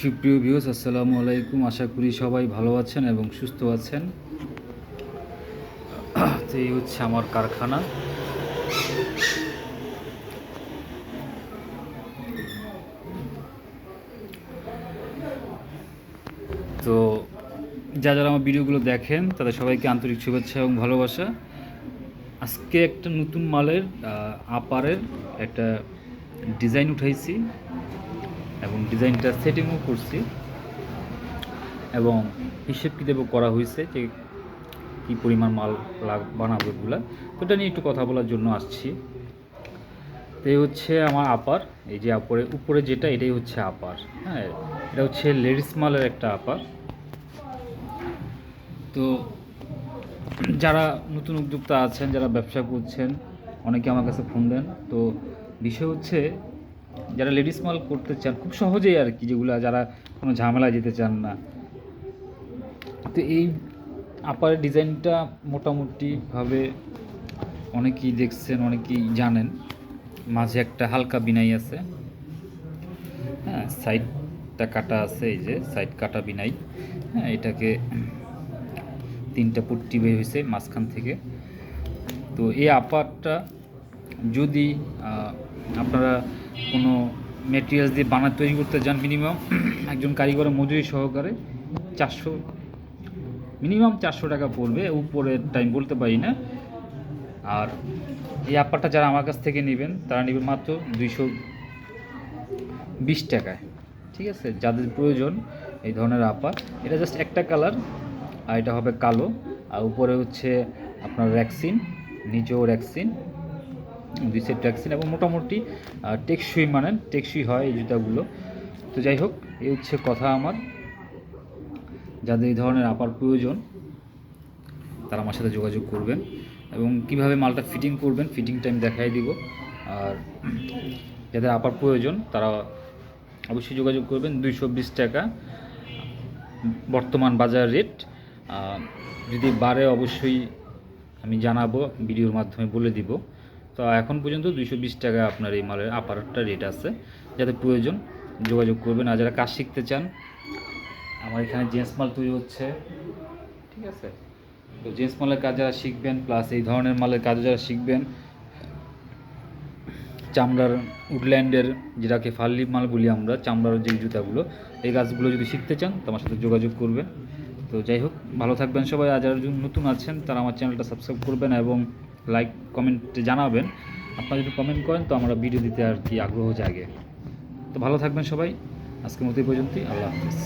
সুপ্রিয় ভিউস আসসালামু আলাইকুম। আশা করি সবাই ভালো আছেন এবং সুস্থ আছেন। তো এই হচ্ছে আমার কারখানা। তো যা যারা আমার ভিডিওগুলো দেখেন, তাদের সবাইকে আন্তরিক শুভেচ্ছা এবং ভালোবাসা। আজকে একটা নতুন মালের আপারের একটা ডিজাইন উঠাইছি। এবং ডিজাইনটা সেটিংও করছি। এবং হিসেব কিতাবও করা হয়েছে যে কী পরিমাণ মাল বানাবো এগুলা। তো এটা নিয়ে একটু কথা বলার জন্য আসছি। তো এই হচ্ছে আমার আপার, এই যে আপরে, উপরে যেটা, এটাই হচ্ছে আপার হ্যাঁ? এটা হচ্ছে লেডিস মালের একটা আপার। তো যারা নতুন উদ্যোক্তা আছেন, যারা ব্যবসা করছেন, অনেকে আমার কাছে ফোন দেন। তো বিষয় হচ্ছে যারা লেডিস মাল করতে চান, খুব সহজেই আর কি যেগুলো যারা কোনো ঝামেলায় যেতে চান না। তো এই আপার ডিজাইনটা মোটামুটিভাবে অনেকেই দেখছেন, অনেকেই জানেন। মাঝে একটা হালকা বিনাই আছে। হ্যাঁ সাইডটা কাটা আছে, এই যে সাইড কাটা বিনাই। হ্যাঁ এটাকে তিনটা পুট্টি বের হয়েছে মাঝখান থেকে। তো এই আপারটা যদি আপনারা কোনো মেটেরিয়ালস দিয়ে বানা তৈরি করতে যান মিনিমাম একজন কারিগরের মজুরি সহকারে চারশো মিনিমাম চারশো টাকা পড়বে, উপরের টাইম বলতে পারি না। আর এই আপারটা যারা আমার কাছ থেকে নেবেন, তারা নেবেন মাত্র দুইশো বিশ টাকায়। ঠিক আছে? যাদের প্রয়োজন এই ধরনের আপার। এটা জাস্ট একটা কালার আর এটা হবে কালো। আর উপরে হচ্ছে আপনার র্যাক্সিন নিচেও র্যাক্সিন দুই সেট এবং মোটামুটি টেকসই মানে টেকসই হয় এই জুতাগুলো। তো যাই হোক এই হচ্ছে কথা আমার। যাদের এই ধরনের আপার প্রয়োজন, তারা আমার সাথে যোগাযোগ করবেন এবং কীভাবে মালটা ফিটিং করবেন ফিটিং টাইম দেখাই দিব। আর যাদের আপার প্রয়োজন, তারা অবশ্যই যোগাযোগ করবেন। দুইশো বিশ টাকা বর্তমান বাজার রেট যদি বাড়ে অবশ্যই আমি জানাব, ভিডিওর মাধ্যমে বলে দিব। তো এখন পর্যন্ত দুইশো বিশ টাকা আপনার এই মালের আপারটা রেট আছে। যাদের প্রয়োজন যোগাযোগ করবেন আর যারা কাজ শিখতে চান, আমার এখানে জেন্টস মাল তৈরি হচ্ছে। ঠিক আছে? তো জেন্টস মালের কাজ যারা শিখবেন প্লাস এই ধরনের মালের কাজ যারা শিখবেন, চামড়ার উডল্যান্ডের যেটাকে ফাল্লি মাল বলি আমরা, চামড়ার যে জুতাগুলো, এই কাজগুলো যদি শিখতে চান, তো আমার সাথে যোগাযোগ করবেন। তো যাই হোক, ভালো থাকবেন সবাই। আর যারা নতুন আছেন, তারা আমার চ্যানেলটা সাবস্ক্রাইব করবেন এবং লাইক কমেন্টে জানাবেন। আপনারা যদি কমেন্ট করেন, তো আমরা ভিডিও দিতে আর কি আগ্রহ জাগে। তো ভালো থাকবেন সবাই। আজকের মতো পর্যন্তই। আল্লাহ হাফিজ।